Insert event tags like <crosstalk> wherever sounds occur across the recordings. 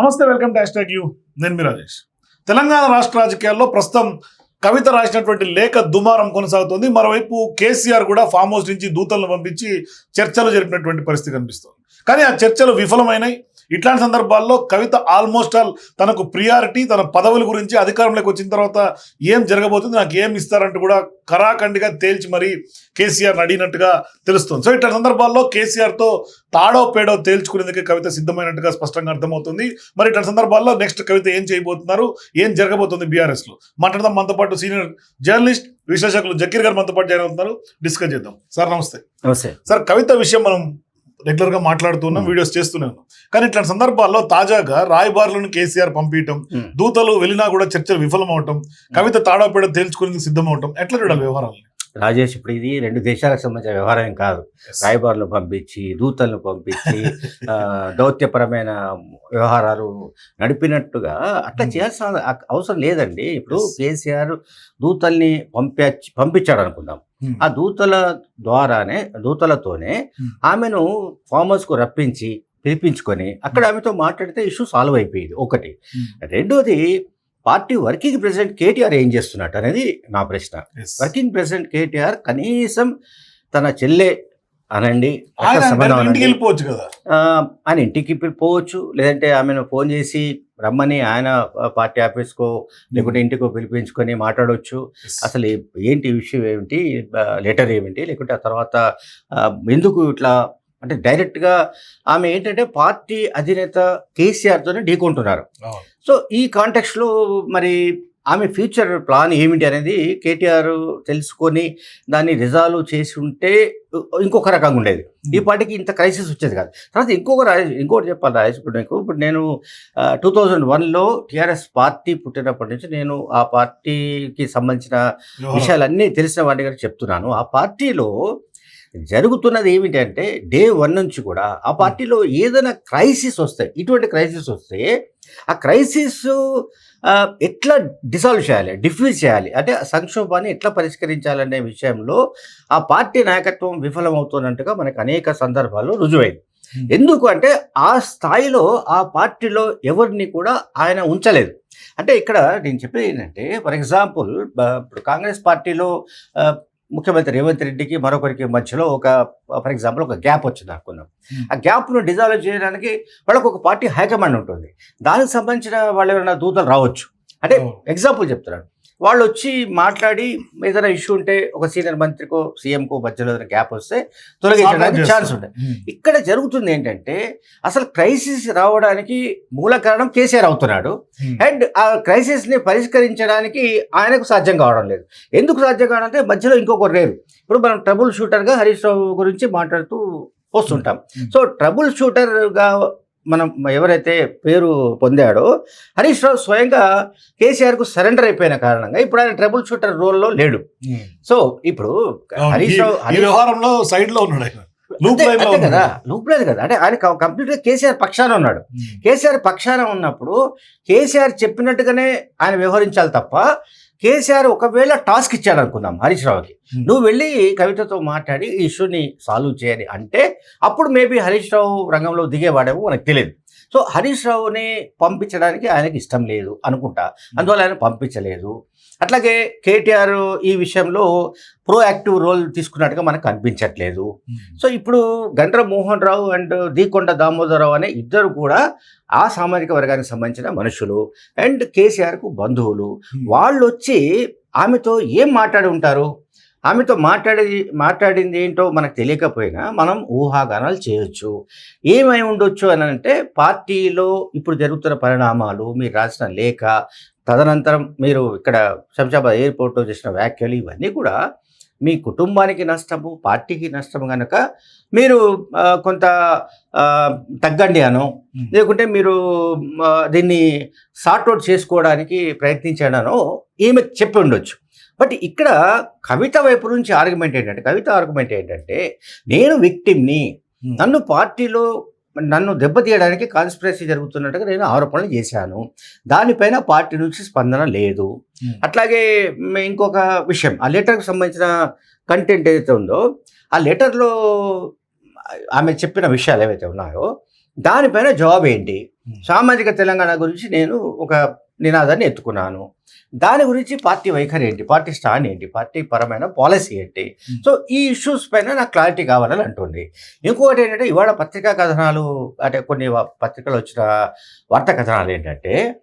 నమస్తే welcome to hash you. నేను మీ రాజేష్. తెలంగాణ రాష్ట్ర రాజకీయాల్లో ప్రస్తుతం కవిత రాసినటువంటి లేఖ దుమారం కొనసాగుతోంది. మరోవైపు కేసీఆర్ కూడా ఫామ్ హౌస్ నుంచి దూతలను పంపించి చర్చలు జరిపినటువంటి పరిస్థితి కనిపిస్తోంది. కానీ ఆ చర్చలు విఫలమైనాయి. ఇట్లాంటి సందర్భాల్లో కవిత ఆల్మోస్ట్ ఆల్ తనకు ప్రియారిటీ తన పదవుల గురించి అధికారంలోకి వచ్చిన తర్వాత ఏం జరగబోతుంది నాకు ఏం ఇస్తారంటూ కూడా కరాఖండిగా తేల్చి మరి కేసీఆర్ అడిగినట్టుగా తెలుస్తుంది. సో ఇట్లాంటి సందర్భాల్లో కేసీఆర్తో తాడో పేడో తేల్చుకునేందుకే కవిత సిద్ధమైనట్టుగా స్పష్టంగా అర్థమవుతుంది. మరి ఇట్లాంటి సందర్భాల్లో నెక్స్ట్ కవిత ఏం చేయబోతున్నారు ఏం జరగబోతుంది బీఆర్ఎస్లో? మాట్లాడదాం మనతో పాటు సీనియర్ జర్నలిస్ట్ విశ్లేషకులు జకీర్ గారు మనతో పాటు జాయిన్ అవుతున్నారు. డిస్కస్ చేద్దాం. సార్ నమస్తే. నమస్తే. సార్ కవిత విషయం మనం రెగ్యులర్గా మాట్లాడుతున్నాం Hmm. వీడియోస్ చేస్తూనే ఉన్నాం కానీ ఇట్లాంటి సందర్భాల్లో తాజాగా రాయబారులను కేసీఆర్ పంపించడం Hmm. దూతలు వెళ్ళినా కూడా చర్చలు విఫలం అవటం కవిత తాడాపేడ తేల్చుకునేందుకు సిద్ధం అవటం ఎట్లా చూడాలి వ్యవహారాలు రాజేష్ ఇప్పుడు ఇది రెండు దేశాలకు సంబంధించిన వ్యవహారం కాదు రాయబారులు పంపించి దూతలను పంపించి <laughs> దౌత్యపరమైన వ్యవహారాలు నడిపినట్టుగా అట్లా Hmm. చేయాల్సిన అవసరం లేదండి ఇప్పుడు. కేసీఆర్ దూతల్ని పంపించి పంపించాడు అనుకుందాం Hmm. ఆ దూతల ద్వారానే దూతలతోనే. ఆమెను ఫామ్ హౌస్కు రప్పించి పిలిపించుకొని అక్కడ ఆమెతో మాట్లాడితే ఇష్యూ సాల్వ్ అయిపోయింది ఒకటి. రెండోది పార్టీ వర్కింగ్ ప్రెసిడెంట్ కేటీఆర్ ఏం చేస్తున్నట్టు అనేది నా ప్రశ్న. వర్కింగ్ ప్రెసిడెంట్ కేటీఆర్ కనీసం తన చెల్లె అనండి. ఇంటికి వెళ్ళిపోవచ్చు కదా? ఆయన ఇంటికి పోవచ్చు. లేదంటే ఆమెను ఫోన్ చేసి రమ్మని ఆయన పార్టీ ఆఫీస్కో లేకుంటే ఇంటికో పిలిపించుకొని మాట్లాడవచ్చు. అసలు ఏంటి విషయం ఏమిటి? లెటర్ ఏమిటి? లేకుంటే ఆ తర్వాత ఎందుకు ఇట్లా? అంటే డైరెక్ట్గా ఆమె ఏంటంటే పార్టీ అధినేత కేసీఆర్తోనే ఢీకొంటున్నారు. సో ఈ కాంటెక్స్లో మరి ఆమె ఫ్యూచర్ ప్లాన్ ఏమిటి అనేది కేటీఆర్ తెలుసుకొని దాన్ని రిజాల్వ్ చేసి ఉంటే ఇంకొక రకంగా ఉండేది. ఈ పార్టీకి ఇంత క్రైసిస్ వచ్చేది కాదు. తర్వాత ఇంకొక రాజ ఇంకోటి చెప్పాలి రాజేష్ ఇప్పుడు నీకు. ఇప్పుడు నేను టూ థౌజండ్ వన్లో టీఆర్ఎస్ పార్టీ పుట్టినప్పటి నుంచి నేను ఆ పార్టీకి సంబంధించిన. విషయాలన్నీ తెలిసిన వాటి గారికి చెప్తున్నాను. ఆ పార్టీలో జరుగుతున్నది ఏమిటి అంటే డే వన్ నుంచి కూడా ఆ పార్టీలో ఏదైనా క్రైసిస్ వస్తాయి ఇటువంటి క్రైసిస్ వస్తే ఆ క్రైసిస్ ఎట్లా డిసాల్వ్ చేయాలి డిఫ్యూజ్ చేయాలి? అంటే సంక్షోభాన్ని ఎట్లా పరిష్కరించాలనే విషయంలో ఆ పార్టీ నాయకత్వం విఫలమవుతున్నట్టుగా మనకు అనేక సందర్భాల్లో రుజువైంది. Hmm. ఎందుకు అంటే ఆ స్థాయిలో ఆ పార్టీలో ఎవరిని కూడా ఆయన ఉంచలేదు. అంటే ఇక్కడ నేను చెప్పేది ఏంటంటే ఫర్ ఎగ్జాంపుల్ ఇప్పుడు కాంగ్రెస్ పార్టీలో ముఖ్యమంత్రి రేవంత్ రెడ్డికి మరొకరికి మధ్యలో ఒక ఫర్ ఎగ్జాంపుల్ ఒక గ్యాప్ వచ్చింది అనుకుందాం. ఆ గ్యాప్ను డిజాల్వ్ చేయడానికి వాళ్ళకు ఒక పార్టీ హైకమాండ్ ఉంటుంది దానికి సంబంధించిన వాళ్ళు ఎవరైనా దూతలు రావచ్చు అంటే. ఎగ్జాంపుల్ చెప్తున్నాను వాళ్ళు వచ్చి మాట్లాడి ఏదైనా ఇష్యూ ఉంటే ఒక సీనియర్ మంత్రికో సీఎంకో మధ్యలో ఏదైనా గ్యాప్ వస్తే తొలగించడానికి. ఛాన్స్ ఉంటుంది Hmm. ఇక్కడ జరుగుతుంది ఏంటంటే అసలు క్రైసిస్ రావడానికి మూల కారణం కేసీఆర్ అవుతున్నాడు Hmm. అండ్ ఆ క్రైసిస్ని పరిష్కరించడానికి ఆయనకు సాధ్యం కావడం లేదు ఎందుకు సాధ్యం కావాలంటే మధ్యలో ఇంకొకరు లేరు ఇప్పుడు మనం ట్రబుల్ షూటర్గా హరీష్ రావు గురించి మాట్లాడుతూ వస్తుంటాం Hmm. సో ట్రబుల్ షూటర్గా మనం ఎవరైతే పేరు పొందాడో హరీష్ రావు స్వయంగా కేసీఆర్కు సరెండర్ అయిపోయిన కారణంగా ఇప్పుడు ఆయన ట్రబుల్ షూటర్ రోల్లో లేడు Hmm. సో ఇప్పుడు. హరీష్ రావు వ్యవహారంలో సైడ్లో ఉన్నాడు అంతే-. కదా కదా అంటే ఆయన కంప్లీట్గా కేసీఆర్ పక్షాన ఉన్నాడు Hmm. కేసీఆర్ పక్షాన ఉన్నప్పుడు కేసీఆర్ చెప్పినట్టుగానే ఆయన వ్యవహరించాలి తప్ప కేసీఆర్ ఒకవేళ టాస్క్ ఇచ్చాడు అనుకుందాం హరీష్ రావుకి. Hmm. నువ్వు వెళ్ళి కవితతో మాట్లాడి ఈ ఇష్యూని సాల్వ్ చేయాలి అంటే అప్పుడు మేబీ హరీష్ రావు రంగంలో దిగేవాడేమో మనకు తెలియదు సో హరీష్ రావుని పంపించడానికి ఆయనకి ఇష్టం లేదు అనుకుంటా. అందువల్ల ఆయన పంపించలేదు. అట్లాగే కేటీఆర్ ఈ విషయంలో ప్రోయాక్టివ్ రోల్ తీసుకున్నట్టుగా మనకు కనిపించట్లేదు Hmm. సో ఇప్పుడు గండ్ర మోహన్ రావు అండ్ దీకొండ దామోదరరావు అనే ఇద్దరు కూడా ఆ సామాజిక వర్గానికి సంబంధించిన మనుషులు అండ్ కేసీఆర్కు బంధువులు Hmm. వాళ్ళు వచ్చి ఆమెతో ఏం మాట్లాడి ఉంటారు ఆమెతో మాట్లాడి మాట్లాడింది ఏంటో మనకు తెలియకపోయినా మనం ఊహాగానాలు చేయొచ్చు ఏమై ఉండొచ్చు అని అంటే పార్టీలో ఇప్పుడు జరుగుతున్న పరిణామాలు మీరు రాసిన లేఖ తదనంతరం మీరు ఇక్కడ శంషాబాద్ ఎయిర్పోర్ట్లో చేసిన వ్యాఖ్యలు ఇవన్నీ కూడా మీ కుటుంబానికి నష్టము పార్టీకి నష్టము కనుక మీరు కొంత తగ్గండి అను. లేకుంటే మీరు దీన్ని సార్ట్అవుట్ చేసుకోవడానికి ప్రయత్నించాడనో ఈమె చెప్పి ఉండొచ్చు బట్ ఇక్కడ కవిత వైపు నుంచి ఆర్గ్యుమెంట్ ఏంటంటే కవిత ఆర్గ్యుమెంట్ ఏంటంటే నేను విక్టిమ్ని. నన్ను పార్టీలో నన్ను దెబ్బతీయడానికి కాన్స్పిరసీ జరుగుతున్నట్టుగా నేను ఆరోపణలు చేశాను దానిపైన పార్టీ నుంచి స్పందన లేదు Hmm. అట్లాగే ఇంకొక విషయం ఆ లెటర్కి సంబంధించిన కంటెంట్ ఏదైతే ఉందో ఆ లెటర్లో ఆమె చెప్పిన విషయాలు ఏవైతే ఉన్నాయో దానిపైన జవాబు ఏంటి Hmm. సామాజిక తెలంగాణ గురించి నేను ఒక నినాదాన్ని ఎత్తుకున్నాను. దాని గురించి పార్టీ వైఖరి ఏంటి? పార్టీ స్టాండ్ ఏంటి? పార్టీ పరమైన పాలసీ ఏంటి. సో ఈ ఇష్యూస్ పైన నాకు క్లారిటీ కావాలని అంటుంది. ఇంకొకటి ఏంటంటే ఇవాళ పత్రికా కథనాలు అంటే కొన్ని పత్రికలు వచ్చిన వార్తా కథనాలు ఏంటంటే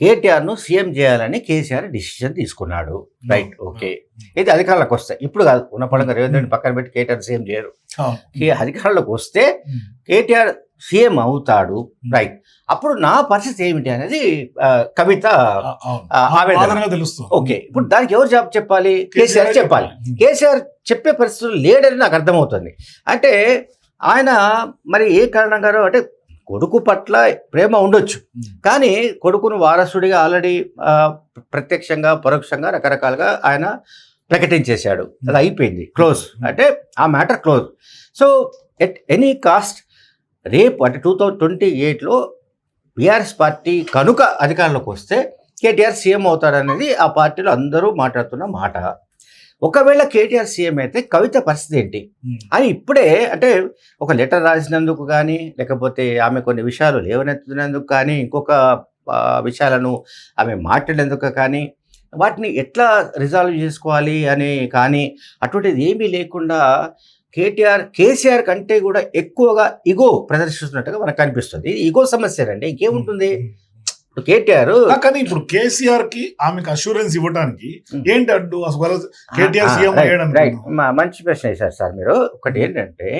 కేటీఆర్ను సీఎం చేయాలని కేసీఆర్ డిసిషన్ తీసుకున్నాడు. Right okay. ఇది అధికారంలోకి వస్తాయి ఇప్పుడు కాదు ఉన్న పడంగా రేవంత్ రెడ్డి పక్కన పెట్టి కేటీఆర్ సీఎం చేయరు. అధికారంలోకి వస్తే. కేటీఆర్ సీఎం అవుతాడు. రైట్. అప్పుడు నా పరిస్థితి ఏమిటి అనేది కవిత ఆవేదన. తెలుస్తుంది. ఓకే. ఇప్పుడు దానికి ఎవరు జవాబు చెప్పాలి? కేసీఆర్ చెప్పాలి. కేసీఆర్ చెప్పే పరిస్థితులు లేడని నాకు అర్థమవుతుంది. అంటే ఆయన మరి ఏ కారణంగానో అంటే కొడుకు పట్ల ప్రేమ ఉండొచ్చు. కానీ కొడుకును వారసుడిగా ఆల్రెడీ ప్రత్యక్షంగా పరోక్షంగా రకరకాలుగా ఆయన ప్రకటించేశాడు. అది అయిపోయింది. క్లోజ్. అంటే ఆ matter close. So at any cost రేపు అంటే టూ థౌజండ్ ట్వంటీ ఎయిట్లో బీఆర్ఎస్ పార్టీ కనుక అధికారంలోకి వస్తే కేటీఆర్ సీఎం అవుతాడనేది ఆ పార్టీలో అందరూ మాట్లాడుతున్న మాట. ఒకవేళ కేటీఆర్ సీఎం అయితే కవిత పరిస్థితి ఏంటి ఉమ్. అని ఇప్పుడే అంటే ఒక లెటర్ రాసినందుకు కానీ లేకపోతే ఆమె కొన్ని విషయాలు లేవనెత్తినందుకు కానీ ఇంకొక విషయాలను ఆమె మాట్లాడేందుకు కానీ వాటిని ఎట్లా రిజాల్వ్ చేసుకోవాలి అని కానీ అటువంటిది ఏమీ లేకుండా కేటీఆర్ కేసీఆర్ కంటే కూడా ఎక్కువగా ఇగో ప్రదర్శిస్తున్నట్టుగా మనకు కనిపిస్తుంది ఇది ఇగో సమస్య అండి ఇంకేముంటుంది ఉమ్. ఇప్పుడు కేటీఆర్ కానీ ఇప్పుడు కేసీఆర్కి ఆమెకు అష్యూరెన్స్ ఇవ్వడానికి ఉమ్. ఏంటి అడ్డు? అసలు కేటీఆర్ సీఎం రైట్, మంచి ప్రశ్న వేశారు సార్ మీరు. ఒకటి ఏంటంటే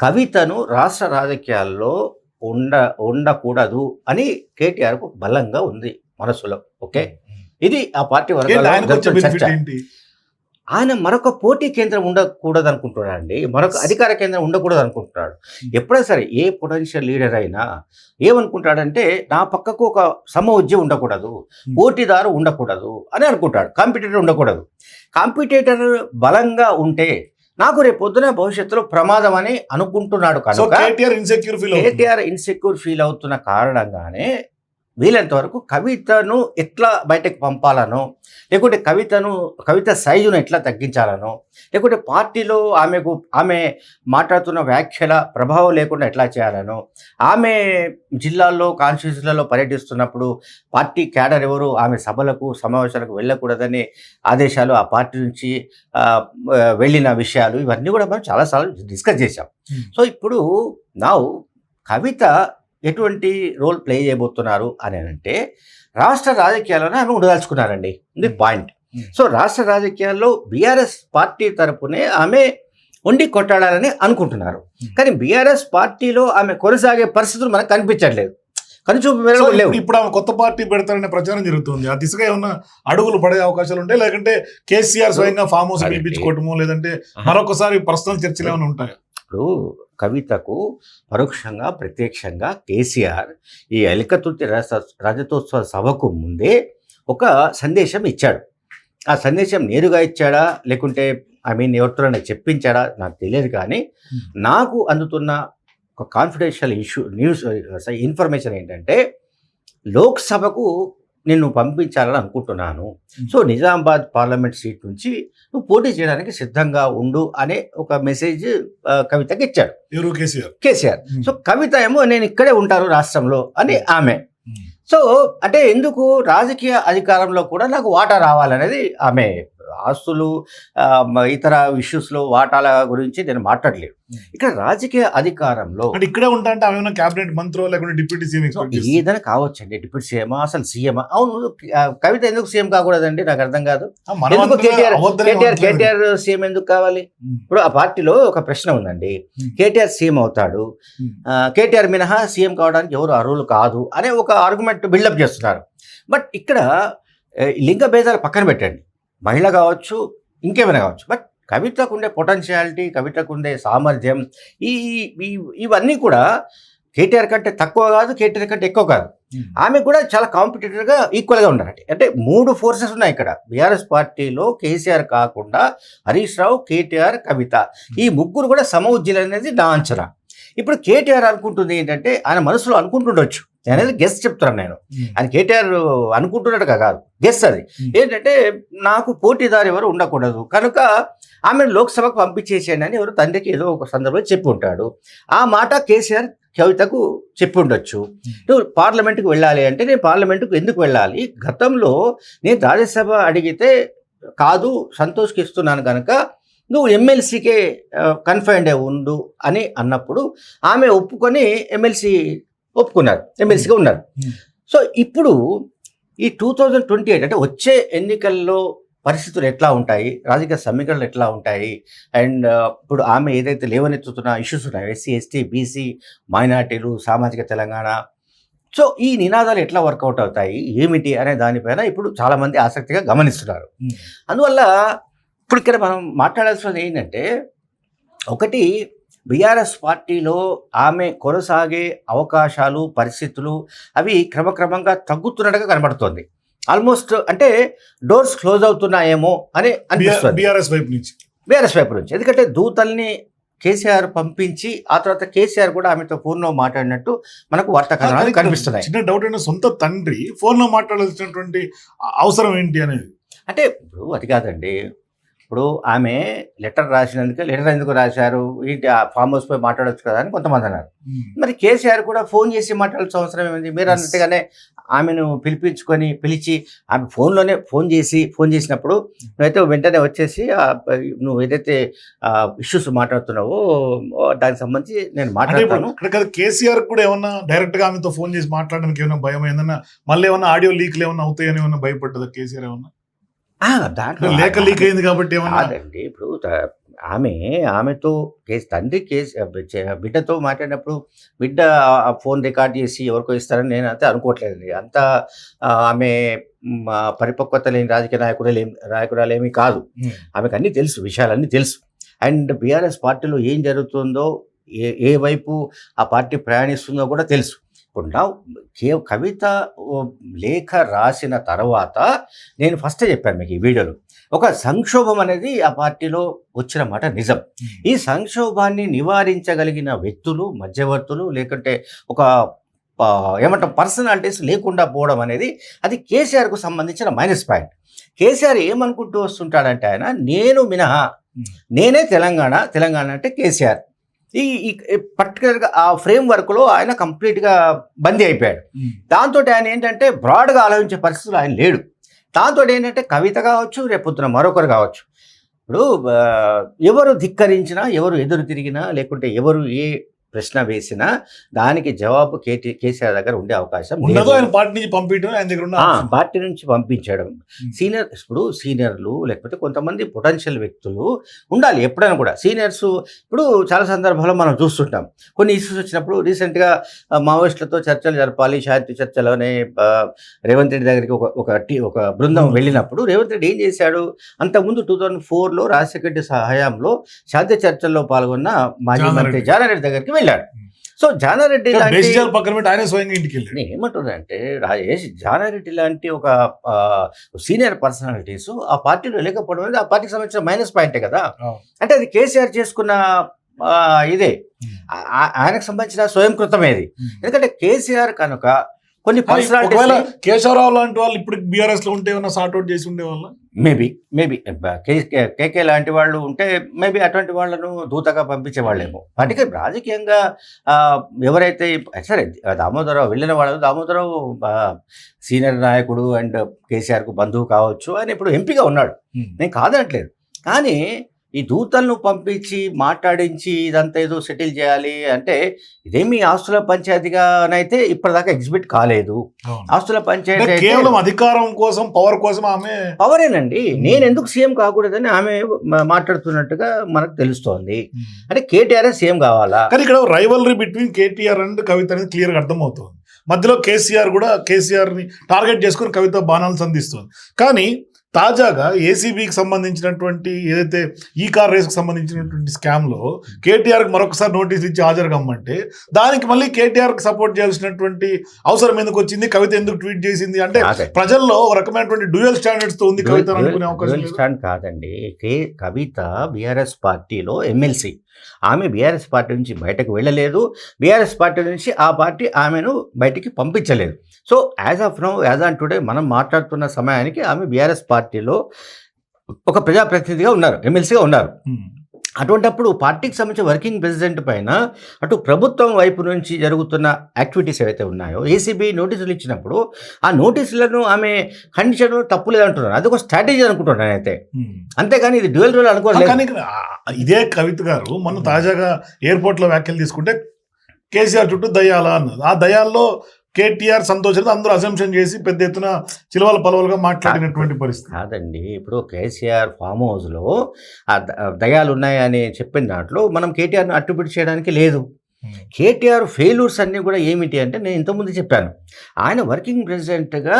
కవితను రాష్ట్ర రాజకీయాల్లో ఉండ ఉండకూడదు అని కేటీఆర్కు బలంగా ఉంది మనసులో. ఓకే? ఇది ఆ పార్టీ చర్చ. ఏంటి? ఆయన మరొక పోటీ కేంద్రం ఉండకూడదు అనుకుంటున్నాడు అండి మరొక అధికార కేంద్రం ఉండకూడదు అనుకుంటున్నాడు ఎప్పుడైనా సరే ఏ పొటెన్షియల్ లీడర్ అయినా ఏమనుకుంటాడంటే నా పక్కకు ఒక సమౌజ్యం ఉండకూడదు పోటీదారు ఉండకూడదు అని అనుకుంటాడు. కాంపిటేటర్ ఉండకూడదు. కాంపిటేటర్ బలంగా ఉంటే నాకు రేపు పొద్దున భవిష్యత్తులో ప్రమాదం అని అనుకుంటున్నాడు కనుక కేటీఆర్ ఇన్సెక్యూర్ ఫీల్ అవుతున్న కారణంగానే వీలంత వరకు కవితను ఎట్లా బయటకు పంపాలనో లేకుంటే కవితను కవిత సైజును ఎట్లా తగ్గించాలనో లేకుంటే పార్టీలో ఆమెకు ఆమె మాట్లాడుతున్న వ్యాఖ్యల ప్రభావం లేకుండా ఎట్లా చేయాలనో ఆమె జిల్లాల్లో కాన్స్టిట్యూన్సీలలో పర్యటిస్తున్నప్పుడు పార్టీ క్యాడర్ ఎవరు ఆమె సభలకు సమావేశాలకు వెళ్ళకూడదని ఆదేశాలు ఆ పార్టీ నుంచి వెళ్ళిన విషయాలు ఇవన్నీ కూడా మనం చాలాసార్లు డిస్కస్ చేశాం. సో ఇప్పుడు నా కవిత ఎటువంటి రోల్ ప్లే చేయబోతున్నారు అని అంటే రాష్ట్ర రాజకీయాల్లోనే ఆమె ఉండదలుచుకున్నారండి ఇది. పాయింట్. సో రాష్ట్ర రాజకీయాల్లో బీఆర్ఎస్ పార్టీ తరపునే ఆమె ఉండి కొట్టాడాలని అనుకుంటున్నారు. కానీ బీఆర్ఎస్ పార్టీలో ఆమె కొనసాగే పరిస్థితులు మనకు కనిపించట్లేదు కనుచూపు లేవు ఇప్పుడు- ఆమె కొత్త పార్టీ పెడతారనే ప్రచారం జరుగుతుంది ఆ దిశగా ఏమన్నా అడుగులు పడే అవకాశాలు ఉంటాయి లేకంటే కేసీఆర్ స్వయంగా ఫామ్ హౌస్. పిలిపించుకోవటము లేదంటే మరొకసారి పర్సనల్ చర్చలు ఏమైనా ఉంటాయి ఇప్పుడు కవితకు పరోక్షంగా ప్రత్యక్షంగా కేసీఆర్ ఈ ఎలికతుర్తి రజ- రజతోత్సవ సభకు ముందే ఒక సందేశం ఇచ్చాడు. ఆ సందేశం నేరుగా ఇచ్చాడా? లేకుంటే ఐ మీన్ ఎవరితోనైనా చెప్పించాడా? నాకు తెలియదు కానీ. నాకు అందుతున్న ఒక కాన్ఫిడెన్షియల్ ఇష్యూ న్యూస్ ఇన్ఫర్మేషన్ ఏంటంటే లోక్సభకు నిన్ను పంపించాలని అనుకుంటున్నాను. సో నిజామాబాద్ పార్లమెంట్ సీట్ నుంచి నువ్వు పోటీ చేయడానికి సిద్ధంగా ఉండు అనే ఒక మెసేజ్ కవితకి ఇచ్చాడు. ఎవరు? కేసీఆర్. కేసీఆర్. సో కవిత ఏమో నేను ఇక్కడే ఉంటాను రాష్ట్రంలో అని ఆమె. సో అంటే ఎందుకు రాజకీయ అధికారంలో కూడా నాకు వాటా రావాలనేది ఆమె ఆస్తులు ఇతర ఇష్యూస్లో వాటాల గురించి నేను మాట్లాడలేదు. ఇక్కడ రాజకీయ అధికారంలో ఇక్కడే ఉంటా అంటే ఆమె ఏమైనా క్యాబినెట్ మంత్రో లేకుంటే డిప్యూటీ సీఎం ఏదైనా కావచ్చండి. డిప్యూటీ సీఎం అసలు సీఎం. అవును కవిత ఎందుకు సీఎం కాకూడదండి? నాకు అర్థం కాదు. కేటీఆర్ కేటీఆర్. కేటీఆర్ సీఎం ఎందుకు కావాలి. ఇప్పుడు ఆ పార్టీలో ఒక ప్రశ్న ఉందండి. కేటీఆర్ సీఎం అవుతాడు. కేటీఆర్ మినహా సీఎం కావడానికి ఎవరు అర్హులు కాదు అనే ఒక ఆర్గ్యుమెంట్ బిల్డప్ చేస్తున్నారు. బట్ ఇక్కడ లింగ భేదాలు పక్కన పెట్టండి. మహిళ కావచ్చు ఇంకేమైనా కావచ్చు. బట్ కవితకు ఉండే పొటెన్షియాలిటీ కవితకు ఉండే సామర్థ్యం ఈ ఇవన్నీ కూడా కేటీఆర్ కంటే తక్కువ కాదు కేటీఆర్ కంటే ఎక్కువ కాదు. ఆమె కూడా చాలా కాంపిటేటివ్గా ఈక్వల్గా ఉన్నారండి అంటే మూడు ఫోర్సెస్ ఉన్నాయి ఇక్కడ. బీఆర్ఎస్ పార్టీలో కేసీఆర్ కాకుండా హరీష్ రావు కేటీఆర్ కవిత. ఈ ముగ్గురు కూడా సమౌజ్యులు అనేది నా అంచనా. ఇప్పుడు కేటీఆర్ అనుకుంటుంది ఏంటంటే ఆయన మనసులో అనుకుంటుండొచ్చు. అనేది గెస్ట్ చెప్తున్నాను నేను. ఆయన కేటీఆర్ అనుకుంటున్నట్టుగా కాదు గెస్ అది. ఏంటంటే నాకు పోటీదారు ఎవరు ఉండకూడదు. కనుక ఆమె లోక్సభకు పంపించేసేయండి అని ఎవరు తండ్రికి ఏదో ఒక సందర్భంలో చెప్పి ఉంటాడు. ఆ మాట కేసీఆర్ కవితకు చెప్పి ఉండొచ్చు. నువ్వు పార్లమెంట్కి వెళ్ళాలి అంటే నేను పార్లమెంట్కు ఎందుకు వెళ్ళాలి? గతంలో నేను రాజ్యసభ అడిగితే కాదు సంతోష్కి ఇస్తున్నాను కనుక నువ్వు ఎమ్మెల్సీకే కన్ఫైన్డ్ ఉండు అని అన్నప్పుడు ఆమె ఒప్పుకొని ఎమ్మెల్సీ ఒప్పుకున్నారు. ఎమ్మెల్సీగా ఉన్నారు. సో ఇప్పుడు ఈ టూ థౌజండ్ ట్వంటీ ఎయిట్ అంటే వచ్చే ఎన్నికల్లో పరిస్థితులు ఎట్లా ఉంటాయి? రాజకీయ సమీకరణలు ఎట్లా ఉంటాయి? అండ్ ఇప్పుడు ఆమె ఏదైతే లేవనెత్తుతున్న ఇష్యూస్ ఉన్నాయో ఎస్సీ ఎస్టీ బీసీ మైనార్టీలు సామాజిక తెలంగాణ. సో ఈ నినాదాలు ఎట్లా వర్కౌట్ అవుతాయి? ఏమిటి అనే దానిపైన ఇప్పుడు చాలామంది ఆసక్తిగా గమనిస్తున్నారు. అందువల్ల ఇప్పుడు ఇక్కడ మనం మాట్లాడాల్సినది ఏంటంటే ఒకటి బీఆర్ఎస్ పార్టీలో ఆమె కొనసాగే అవకాశాలు పరిస్థితులు అవి క్రమక్రమంగా తగ్గుతున్నట్టుగా కనబడుతోంది. ఆల్మోస్ట్ అంటే డోర్స్ క్లోజ్ అవుతున్నాయేమో అని అనిపిస్తుంది. బీఆర్ఎస్ వైపు నుంచి. బీఆర్ఎస్ వైపు నుంచి. ఎందుకంటే దూతల్ని కేసీఆర్ పంపించి ఆ తర్వాత కేసీఆర్ కూడా ఆమెతో ఫోన్లో మాట్లాడినట్టు మనకు వార్తా కథనాలు కనిపిస్తున్నాయి. చిన్న డౌట్ అయిన సొంత తండ్రి ఫోన్లో మాట్లాడాల్సినటువంటి అవసరం ఏంటి అనేది? అంటే ఇప్పుడు అది కాదండి. ఇప్పుడు ఆమె లెటర్ రాసినందుకే లెటర్ ఎందుకు రాశారు? ఏంటి ఆ ఫామ్ హౌస్ పోయి మాట్లాడొచ్చు కదా అని కొంతమంది అన్నారు. మరి కేసీఆర్ కూడా ఫోన్ చేసి మాట్లాడాల్సిన అవసరం ఏమైంది? మీరు. అన్నట్టుగానే ఆమెను పిలిపించుకొని పిలిచి ఆమె ఫోన్లోనే ఫోన్ చేసి ఫోన్ చేసినప్పుడు నువ్వైతే వెంటనే వచ్చేసి నువ్వు ఏదైతే ఇష్యూస్ మాట్లాడుతున్నావో దానికి సంబంధించి నేను మాట్లాడతాను. ఇక్కడ కేసీఆర్ కూడా ఏమన్నా డైరెక్ట్గా ఆమెతో ఫోన్ చేసి మాట్లాడడానికి ఏమైనా భయం ఏందన్నా మళ్ళీ ఏమన్నా ఆడియో లీక్లు ఏమన్నా అవుతాయని ఏమన్నా భయపడ్డదా? కేసీఆర్ ఏమన్నా? దాంట్లో లేక లీక్ అయింది కాబట్టి కాదండి ఇప్పుడు ఆమె ఆమెతో కేసు తండ్రి కేసు బిడ్డతో మాట్లాడినప్పుడు బిడ్డ ఫోన్ రికార్డ్ చేసి ఎవరికో ఇస్తారని నేను అంతే అనుకోవట్లేదండి. అంత ఆమె పరిపక్వత లేని రాజకీయ నాయకుడు నాయకురాలు ఏమీ కాదు. ఆమెకు అన్నీ తెలుసు విషయాలన్నీ తెలుసు. అండ్ బీఆర్ఎస్ పార్టీలో ఏం జరుగుతుందో ఏ ఏ వైపు ఆ పార్టీ ప్రయాణిస్తుందో కూడా తెలుసు. ఇప్పుడు నా కే కవిత లేఖ రాసిన తర్వాత నేను ఫస్ట్ చెప్పాను మీకు ఈ వీడియోలో. ఒక సంక్షోభం అనేది ఆ పార్టీలో వచ్చిన మాట నిజం. ఈ సంక్షోభాన్ని నివారించగలిగిన వ్యక్తులు మధ్యవర్తులు లేకుంటే ఒక ఏమంటాం పర్సనాలిటీస్ లేకుండా పోవడం అనేది అది కేసీఆర్కు సంబంధించిన మైనస్ పాయింట్. కేసీఆర్ ఏమనుకుంటూ వస్తుంటాడంటే ఆయన నేను మినహా నేనే తెలంగాణ తెలంగాణ అంటే కేసీఆర్. ఈ ఈ పర్టికులర్గా ఆ ఫ్రేమ్ వర్క్లో ఆయన కంప్లీట్గా బందీ అయిపోయాడు. దాంతో ఆయన ఏంటంటే బ్రాడ్గా ఆలోచించే పరిస్థితులు ఆయన లేడు. దాంతో ఏంటంటే కవిత కావచ్చు రేపొద్దున మరొకరు కావచ్చు. ఇప్పుడు ఎవరు ధిక్కరించినా ఎవరు ఎదురు తిరిగినా లేకుంటే ఎవరు ఏ ప్రశ్న వేసినా దానికి జవాబు కేటీ కేసీఆర్ దగ్గర ఉండే అవకాశం. ఉండదు ఆయన పార్టీ నుంచి పంపించడం ఆయన దగ్గర. పార్టీ నుంచి పంపించడం. సీనియర్ ఇప్పుడు సీనియర్లు లేకపోతే కొంతమంది పొటెన్షియల్ వ్యక్తులు ఉండాలి ఎప్పుడైనా కూడా సీనియర్స్ ఇప్పుడు చాలా సందర్భాల్లో మనం చూస్తుంటాం కొన్ని ఇష్యూస్ వచ్చినప్పుడు రీసెంట్గా మావోయిస్టులతో చర్చలు జరపాలి శాంతి చర్చలోనే రేవంత్ రెడ్డి దగ్గరికి ఒక ఒక టీ ఒక బృందం. వెళ్ళినప్పుడు రేవంత్ రెడ్డి ఏం చేశాడు అంతకుముందు టూ థౌజండ్ ఫోర్లో రాజశేఖర రెడ్డి సహాయంలో శాంతి చర్చల్లో పాల్గొన్న మాజీ మంత్రి. జానారెడ్డి దగ్గరికి వెళ్ళాడు. సో జానారెడ్డి పక్కన పెట్టి ఆయన స్వయంగా ఇంటికి వెళ్ళాడు నేను ఏమంటున్నానంటే రాజేష్ జానారెడ్డి లాంటి ఒక సీనియర్ పర్సనాలిటీస్ ఆ పార్టీలో లేకపోవడం అనేది ఆ పార్టీకి సంబంధించిన మైనస్ పాయింటే కదా. అంటే అది కేసీఆర్ చేసుకున్న ఇదే ఆయనకు సంబంధించిన స్వయం కృతమేది ఉమ్. ఎందుకంటే కేసీఆర్ కనుక కొన్ని కానీ ఒకవేళ కేశవరావు లాంటి వాళ్ళు ఇప్పుడు బీఆర్ఎస్లో ఉంటే ఏమన్నా సార్ట్ అవుట్ చేసి ఉండే వాళ్ళ మేబీ మేబీ కేకే లాంటి వాళ్ళు ఉంటే మేబీ అటువంటి వాళ్ళను దూతగా పంపించే వాళ్ళేమో అందుకే రాజకీయంగా ఎవరైతే సరే దామోదరరావు వెళ్ళిన వాళ్ళు దామోదరరావు సీనియర్ నాయకుడు అండ్ కేసీఆర్కు బంధువు కావచ్చు అని ఇప్పుడు ఎంపీగా ఉన్నాడు. నేను కాదనట్లేదు కానీ ఈ దూతలను పంపించి మాట్లాడించి ఇదంతా ఏదో సెటిల్ చేయాలి అంటే ఇదేమి ఆస్తుల పంచాయతీగానైతే ఇప్పటిదాకా ఎగ్జిబిట్ కాలేదు. ఆస్తుల పంచాయతీ అయితే కేవలం అధికారం కోసం పవర్ కోసం ఆమె పవరేనండి. నేను ఎందుకు సీఎం కాకూడదని ఆమె మాట్లాడుతున్నట్టుగా మనకు తెలుస్తోంది. అంటే కేటీఆర్ సీఎం కావాలా? కానీ ఇక్కడ rivalry between KTR and Kavitha అనేది క్లియర్గా అర్థమవుతుంది. మధ్యలో కేసీఆర్ కూడా కేసీఆర్ని టార్గెట్ చేసుకుని కవిత బాణాలు సంధిస్తుంది. కానీ తాజాగా ఏసీబీకి సంబంధించినటువంటి ఏదైతే ఈ కార్ రేస్కి సంబంధించినటువంటి స్కామ్లో కేటీఆర్ మరొకసారి నోటీస్ ఇచ్చి హాజరు కమ్మంటే దానికి మళ్ళీ కేటీఆర్కి సపోర్ట్ చేయాల్సినటువంటి అవసరం ఎందుకు వచ్చింది? కవిత ఎందుకు ట్వీట్ చేసింది? అంటే. ప్రజల్లో ఒక రకమైనటువంటి డ్యూయల్ స్టాండర్డ్స్తో ఉంది కవిత అని అనుకునే అవకాశం కాదండి. కే కవిత బీఆర్ఎస్ పార్టీలో ఎమ్మెల్సీ. ఆమె బీఆర్ఎస్ పార్టీ నుంచి బయటకు వెళ్ళలేదు. బీఆర్ఎస్ పార్టీ నుంచి ఆ పార్టీ ఆమెను బయటికి పంపించలేదు. So as of now as on today మనం మాట్లాడుతున్న సమయానికి ఆమె బీఆర్ఎస్ పార్టీలో ఒక ప్రజాప్రతినిధిగా ఉన్నారు ఎమ్మెల్సీగా ఉన్నారు. అటువంటప్పుడు పార్టీకి సంబంధించిన వర్కింగ్ ప్రెసిడెంట్ పైన అటు ప్రభుత్వం వైపు నుంచి జరుగుతున్న యాక్టివిటీస్ ఏవైతే ఉన్నాయో ఏసీబీ నోటీసులు ఇచ్చినప్పుడు ఆ నోటీసులను ఆమె ఖండించడం తప్పు లేదంటున్నారు. అది ఒక స్ట్రాటజీ అనుకుంటున్నాను నేనైతే. ఉమ్. అంతేగాని ఇది డ్యూయల్ రోల్ అనుకోలేదు ఆ- ఇదే కవిత గారు మొన్న తాజాగా ఎయిర్పోర్ట్లో వ్యాఖ్యలు తీసుకుంటే కేసీఆర్ చుట్టూ దయ్యాలా అన్నది ఆ దయ్యాల్లో కేటీఆర్ సంతోష్ అయితే అందరూ అసంప్షన్ చేసి పెద్ద ఎత్తున చిలవల పలవలుగా మాట్లాడినటువంటి పరిస్థితి. కాదండి. ఇప్పుడు కేసీఆర్ ఫామ్ హౌస్లో ఆ దయాలు ఉన్నాయని చెప్పిన దాంట్లో మనం కేటీఆర్ని అట్రిబ్యూట్ చేయడానికి లేదు. కేటీఆర్ ఫెయిల్యూర్స్ అన్నీ కూడా ఏమిటి అంటే నేను ఇంతకుముందు చెప్పాను. ఆయన వర్కింగ్ ప్రెసిడెంట్గా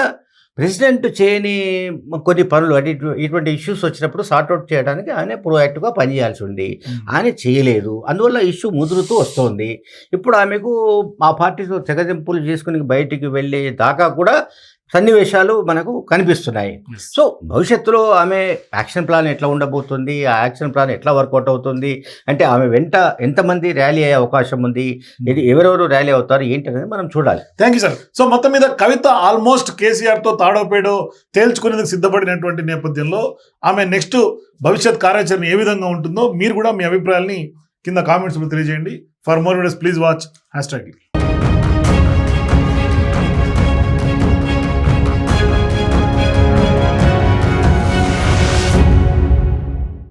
ప్రెసిడెంట్ చేయని కొన్ని పనులు అంటే ఇటు- ఇటువంటి ఇష్యూస్ వచ్చినప్పుడు సార్ట్అవుట్ చేయడానికి ఆయన ప్రోయాక్టివ్గా పనిచేయాల్సి ఉంది. ఆయన చేయలేదు. అందువల్ల ఇష్యూ ముదురుతూ వస్తోంది. ఇప్పుడు ఆమెకు ఆ పార్టీతో తెగదింపులు చేసుకుని బయటికి వెళ్ళే దాకా కూడా సన్నివేశాలు మనకు కనిపిస్తున్నాయి. సో భవిష్యత్తులో ఆమె యాక్షన్ ప్లాన్ ఎట్లా ఉండబోతుంది? ఆ యాక్షన్ ప్లాన్ ఎట్లా వర్కౌట్ అవుతుంది? అంటే ఆమె వెంట ఎంతమంది ర్యాలీ అయ్యే అవకాశం ఉంది? ఇది ఎవరెవరు ర్యాలీ అవుతారు? ఏంటి అనేది మనం చూడాలి. థ్యాంక్ యూ సార్ సో మొత్తం మీద కవిత ఆల్మోస్ట్ కేసీఆర్తో తాడోపేడో తేల్చుకునేందుకు సిద్ధపడినటువంటి నేపథ్యంలో ఆమె నెక్స్ట్ భవిష్యత్ కార్యాచరణ ఏ విధంగా ఉంటుందో మీరు కూడా మీ అభిప్రాయాల్ని కింద కామెంట్స్ తెలియజేయండి. For more videos please watch hashtag